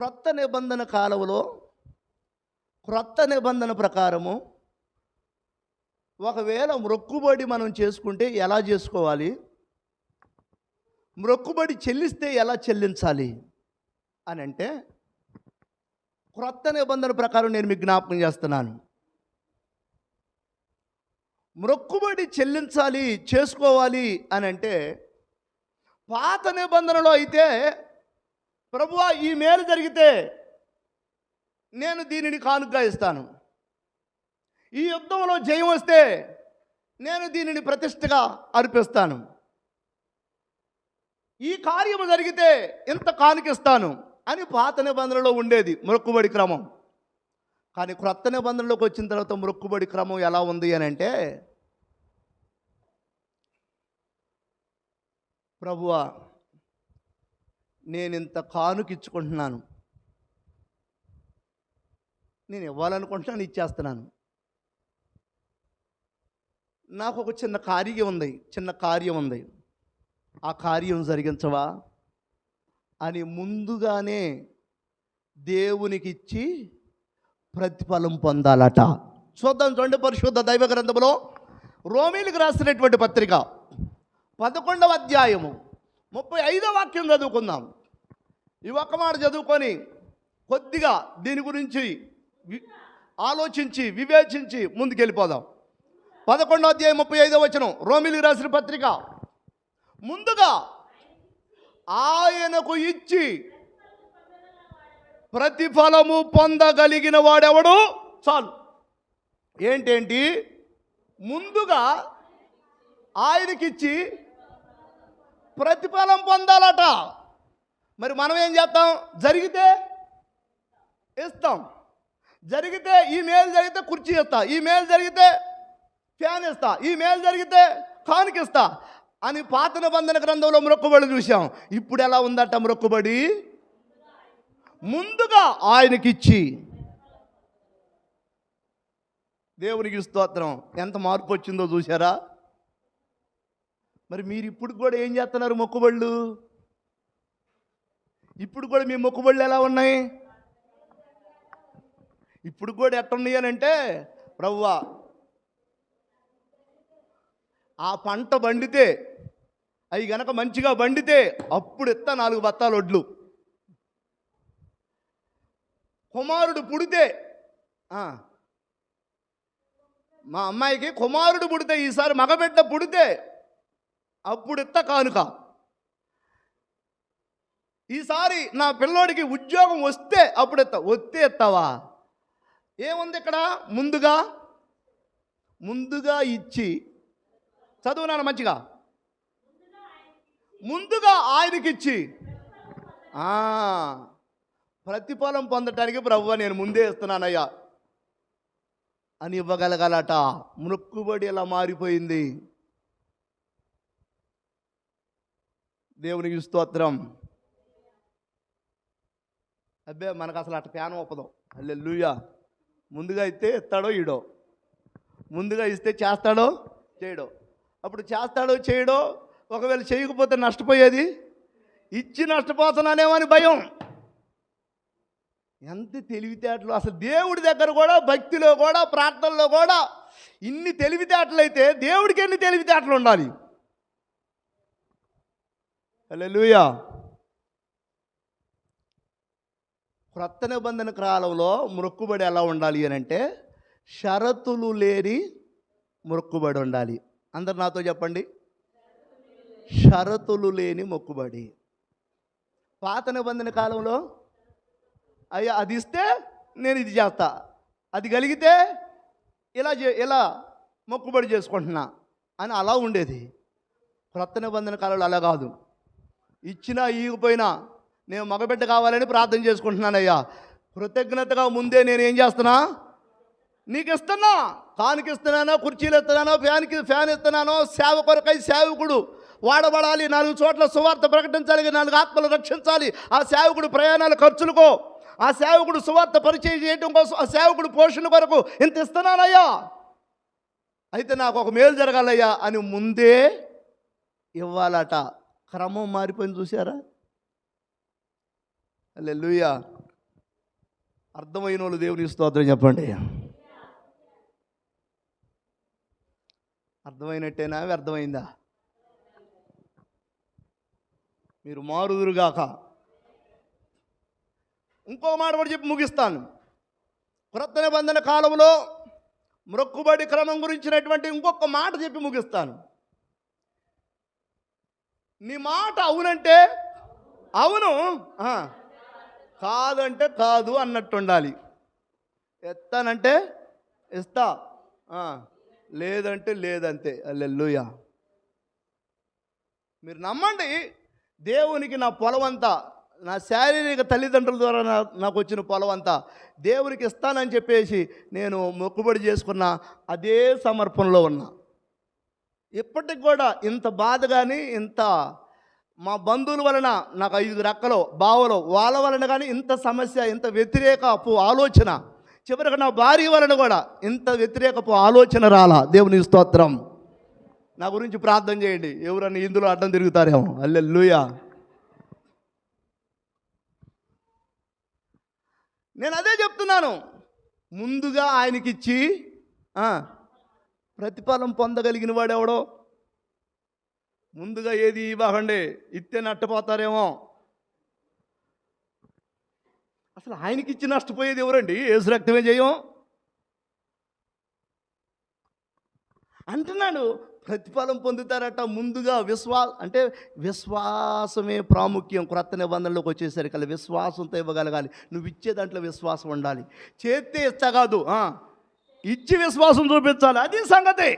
క్రొత్త నిబంధన కాలంలో క్రొత్త నిబంధన ప్రకారము ఒకవేళ మొక్కుబడి మనం చేసుకుంటే ఎలా చేసుకోవాలి? మొక్కుబడి చెల్లిస్తే ఎలా చెల్లించాలి? అని అంటే క్రొత్త నిబంధన ప్రకారం నేను మీకు జ్ఞాపకం చేస్తున్నాను. మొక్కుబడి చెల్లించాలి చేసుకోవాలి అని అంటే పాత నిబంధనలో అయితే ప్రభువా ఈ మేలు జరిగితే నేను దీనిని కానుకగా ఇస్తాను. ఈ యుద్ధంలో జయం వస్తే నేను దీనిని ప్రతిష్టగా అర్పిస్తాను. ఈ కార్యము జరిగితే ఇంత కానుకిస్తాను అని పాత నిబంధనలో ఉండేది మొక్కుబడి క్రమం. కానీ క్రొత్త నిబంధనలోకి వచ్చిన తర్వాత మొక్కుబడి క్రమం ఎలా ఉంది అని అంటే ప్రభువా నేను ఇంత కానుకిచ్చుకుంటున్నాను. నేను ఇవ్వాలనుకుంటున్నాను ఇచ్చేస్తున్నాను. నాకు ఒక చిన్న కార్యం ఉంది చిన్న కార్యం ఉంది. ఆ కార్యం జరిగించవా? అని ముందుగానే దేవునికి ఇచ్చి ప్రతిఫలం పొందాలట. చూద్దాం చూడండి పరిశుద్ధ దైవ గ్రంథంలో రోమిలకు రాసినటువంటి పత్రిక పదకొండవ అధ్యాయము ముప్పై ఐదో వాక్యం చదువుకుందాం. ఈ ఒక్క మాట చదువుకొని కొద్దిగా దీని గురించి వి- ఆలోచించి వివేచించి ముందుకెళ్ళిపోదాం. పదకొండో అధ్యాయం ముప్పై ఐదో వచనం రోమిలికి రాసిన పత్రిక. ముందుగా ఆయనకు ఇచ్చి ప్రతిఫలము పొందగలిగిన వాడెవడు? చాలు. ఏంటేంటి? ముందుగా ఆయనకిచ్చి ప్రతిఫలం పొందాలట. మరి మనం ఏం చేస్తాం? జరిగితే ఇస్తాం. జరిగితే ఈ మేలు జరిగితే కుర్చీ ఇస్తా. ఈ మేలు జరిగితే ఫ్యాన్ ఇస్తా. ఈ మేలు జరిగితే కానుకిస్తా అని పాత నిబంధన గ్రంథంలో మొక్కుబడి చూసాం ఇప్పుడు ఎలా ఉందట మొక్కుబడి ముందుగా ఆయనకిచ్చి. దేవునికి స్తోత్రం. ఎంత మార్పు వచ్చిందో చూసారా మరి మీరు ఇప్పుడు కూడా ఏం చేస్తున్నారు మొక్కుబళ్ళు? ఇప్పుడు కూడా మీ మొక్కుబడులు ఎలా ఉన్నాయి? ఇప్పుడు కూడా ఎట్టున్నాయి అని అంటే ప్రవ్వా ఆ పంట వండితే అవి గనక మంచిగా వండితే అప్పుడు ఎత్త నాలుగు బత్తాలు వడ్లు. కుమారుడు పుడితే మా అమ్మాయికి కుమారుడు పుడితే ఈసారి మగబిడ్డ పుడితే అప్పుడు ఎత్త కానుక. ఈసారి నా పిల్లోడికి ఉద్యోగం వస్తే అప్పుడు ఎత్తా వస్తే ఎత్తావా? ఏముంది ఇక్కడ? ముందుగా ముందుగా ఇచ్చి చదువునాను మంచిగా. ముందుగా ఆయనకిచ్చి. ప్రతిఫలం పొందటానికి ప్రభు నేను ముందే ఇస్తున్నానయ్యా. అని ఇవ్వగలగాలట. మృక్కుబడి ఎలా మారిపోయింది. దేవునికి స్తోత్రం. అబ్బే మనకు అసలు అట్ట ప్యానం ఒప్పదు. లూయా ముందుగా ఇస్తే ఇస్తాడో ఈడో. ముందుగా ఇస్తే చేస్తాడో చేయడో. అప్పుడు చేస్తాడో చేయడో ఒకవేళ చేయకపోతే నష్టపోయేది? ఇచ్చి నష్టపోతున్నానేమో అని భయం. ఎంత తెలివితేటలు. అసలు దేవుడి దగ్గర కూడా భక్తిలో కూడా ప్రార్థనలో కూడా ఇన్ని తెలివితేటలు అయితే దేవుడికి ఎన్ని తెలివితేటలు ఉండాలి? హల్లెలూయా. క్రొత్త నిబంధన కాలంలో మొక్కుబడి ఎలా ఉండాలి అని అంటే షరతులు లేని మొక్కుబడి ఉండాలి. అందరు నాతో చెప్పండి. షరతులు లేని మొక్కుబడి. పాత నిబంధన కాలంలో అయ్యా అది ఇస్తే నేను ఇది చేస్తా. అది కలిగితే ఇలా చే ఇలా మొక్కుబడి చేసుకుంటున్నా అని అలా ఉండేది. క్రొత్త నిబంధన కాలంలో అలా కాదు. ఇచ్చినా ఈగిపోయినా నేను మగబిడ్డ కావాలని ప్రార్థన చేసుకుంటున్నానయ్యా. కృతజ్ఞతగా ముందే నేను ఏం చేస్తున్నా? నీకు ఇస్తున్నా కానుకి ఇస్తున్నానో కుర్చీలు ఇస్తున్నానో ఫ్యాన్కి ఫ్యాన్ ఇస్తున్నానో సేవ కొరకై సేవకుడు వాడబడాలి. నాలుగు చోట్ల సువార్త ప్రకటించాలి నాలుగు ఆత్మలు రక్షించాలి. ఆ సేవకుడు ప్రయాణాల ఖర్చులకో ఆ సేవకుడు సువార్త పరిచయం చేయడం కోసం ఆ సేవకుడు పోషణ కొరకు ఇంత ఇస్తున్నానయ్యా. అయితే నాకు ఒక మేలు జరగాలయ్యా అని ముందే ఇవ్వాలట. క్రమం మారిపోయింది చూసారా లెల్లుయ్యా అర్థమైన వాళ్ళు దేవుని స్తోత్రం చెప్పండి. అర్థమైనట్టేనా? అర్థమైందా? మీరు మారుదురుగాక ఇంకో మాట కూడా చెప్పి ముగిస్తాను. క్రొత్త నిబంధన కాలంలో మ్రొక్కుబడి క్రమం గురించినటువంటి ఇంకొక మాట చెప్పి ముగిస్తాను. నీ మాట అవునంటే అవును. కాదు కాదంటే కాదు అన్నట్టు ఉండాలి ఎత్తానంటే ఇస్తా. లేదంటే లేదంతే. అల్లెల్లుయా మీరు నమ్మండి దేవునికి నా పొలం అంతా నా శారీరక తల్లిదండ్రుల ద్వారా నా- నాకు వచ్చిన పొలం అంతా దేవునికి ఇస్తానని చెప్పేసి నేను మొక్కుబడి చేసుకున్న అదే సమర్పణలో ఉన్నా. ఇప్పటికి కూడా ఇంత బాధ కానీ ఇంత మా బంధువుల వలన నాకు ఐదు రెక్కలు బావలు వాళ్ళ వలన కానీ ఇంత సమస్య ఇంత వ్యతిరేకపు ఆలోచన. చివరికి నా భార్య వలన కూడా ఇంత వ్యతిరేకపు ఆలోచన రాలా. దేవుని స్తోత్రం. నా గురించి ప్రార్థన చేయండి. ఎవరన్నా ఇందులో అడ్డం తిరుగుతారేమో. అల్లెల్లుయా నేను అదే చెప్తున్నాను. ముందుగా ఆయనకిచ్చి ప్రతిఫలం పొందగలిగిన వాడెవడో? ముందుగా ఏది ఇవ్వకండి. ఇస్తే నట్టపోతారేమో అసలు ఆయనకి ఇచ్చి నష్టపోయేది ఎవరండి? ఏసు రక్తమే చేయం అంటున్నాడు ప్రతిఫలం పొందుతారట ముందుగా విశ్వా అంటే విశ్వాసమే ప్రాముఖ్యం. క్రొత్త నిబంధనలోకి వచ్చేసరికి అలా విశ్వాసంతో ఇవ్వగలగాలి. నువ్వు ఇచ్చే దాంట్లో విశ్వాసం ఉండాలి. చేస్తే ఇస్తా కాదు ఇచ్చి విశ్వాసం చూపించాలి. అది సంగతి.